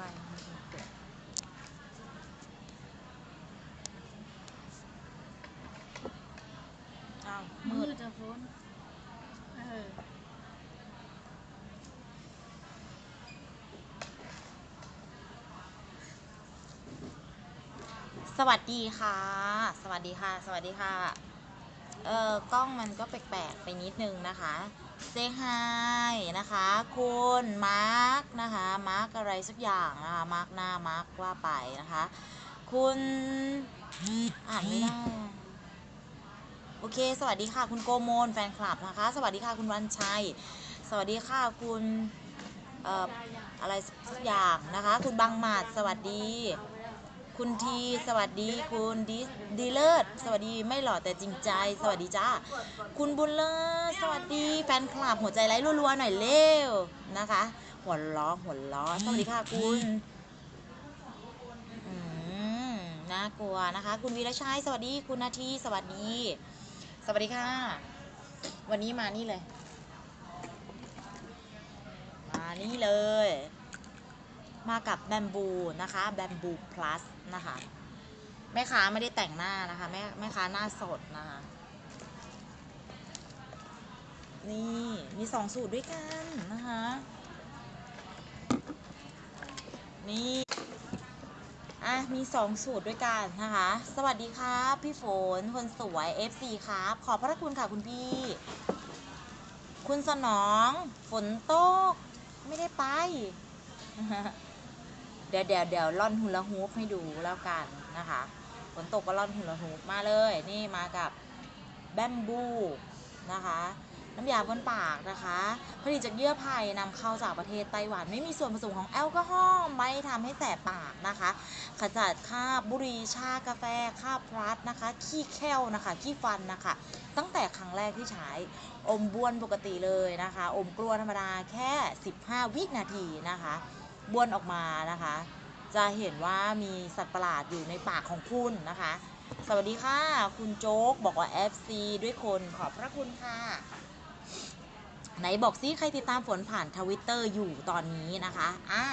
ฟมันถึงเกิดอ้าวมืมือดจะพ้นเออสวัสดีค่ะ สวัสดีค่ะ สวัสดีค่ะ เออกล้องมันก็แปลกๆไปนิดนึงนะคะเซฮายนะคะ คุณมาร์กนะคะมาร์กอะไรสักอย่างนะคะมาร์กหน้ามาร์กว่าไปนะคะ คุณอ่านไม่ได้โอเค สวัสดีค่ะ คุณโกโมลแฟนคลับนะคะ สวัสดีค่ะคุณวันชัย สวัสดีค่ะคุณเอ่ออะไรสักอย่างนะคะ คุณบางหมัดสวัสดี คุณที สวัสดี คุณดีดีเลิศ สวัสดีไม่หล่อแต่จริงใจ สวัสดีจ้า คุณบุญเลิศ สวัสดีแฟนคลับหัวใจไร้รัวๆหน่อยเร็วนะคะ หัวล้อหัวล้อสวัสดีค่ะคุณน่ากลัวนะคะ คุณวีรชัย สวัสดี คุณนาที สวัสดี สวัสดีค่ะ วันนี้มานี่เลย มานี่เลย มากับแบมบูนะคะแบมบูพลัสนะคะแม่ค้าไม่ได้แต่งหน้านะคะแม่แม่ค้าหน้าสดนะคะนี่มีสองสูตรด้วยกันนะคะนี่อะมีสองสูตรด้วยกันนะคะ สวัสดีครับพี่ฝนคนสวย FC ครับ ขอบพระคุณค่ะคุณพี่ คุณสนองฝนตกไม่ได้ไป เดี๋ยวเดี๋ยวเดี๋ยวล่อนฮูลาฮูปให้ดูแล้วกันนะคะฝนตกก็ล่อนฮูลาฮูปมาเลยนี่มากับแบมบูนะคะน้ำยาบนปากนะคะ ผลิตจากเยื่อไผ่นำเข้าจากประเทศไต้หวัน ไม่มีส่วนผสมของแอลกอฮอล์ ไม่ทำให้แสบปากนะคะ ขจัดคราบบุหรี่ ชากาแฟ คราบพลัสนะคะ ขี้แค้วนะคะ ขี้ฟันนะคะ ตั้งแต่ครั้งแรกที่ใช้ อมบ้วนปกติเลยนะคะ อมกลัวธรรมดาแค่ 15 วินาทีนะคะ บ้วนออกมานะคะ จะเห็นว่ามีสัตว์ประหลาดอยู่ในปากของคุณนะคะ สวัสดีค่ะ คุณโจ๊กบอกว่า FC ด้วยคนขอบพระคุณค่ะ ไหนบอกซิใครติดตามฝนผ่านทวิตเตอร์อยู่ตอนนี้นะคะอะ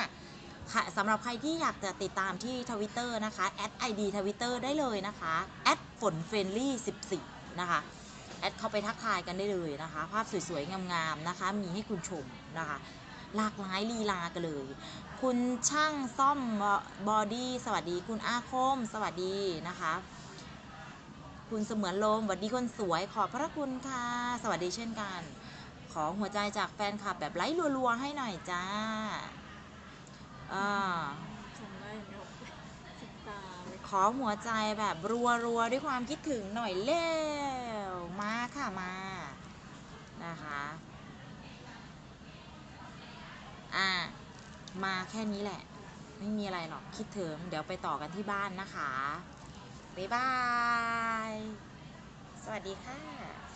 ค่ะสำหรับใครที่อยากจะติดตามที่ทวิตเตอร์นะคะแอดไอดีทวิตเตอร์ได้เลยนะคะแอดฝนเฟรนลี่14 นะคะแอดเข้าไปทักทายกันได้เลยนะคะ ภาพสวยๆ งามๆ นะคะ มีให้คุณชมนะคะ หลากหลายลีลากันเลย คุณช่างซ่อมบอดี้สวัสดี คุณอาคม สวัสดีนะคะ คุณเสมือนลมสวัสดีคนสวยขอบพระคุณค่ะ สวัสดีเช่นกัน ขอหัวใจจากแฟนคลับแบบไลค์รัวๆให้หน่อยจ้าอ่าขอหัวใจแบบรัวๆด้วยความคิดถึงหน่อยเร็วมาค่ะมานะคะ อ่า มาแค่นี้แหละ ไม่มีอะไรหรอกคิดถึงเดี๋ยวไปต่อกันที่บ้านนะคะ บ๊ายบาย สวัสดีค่ะ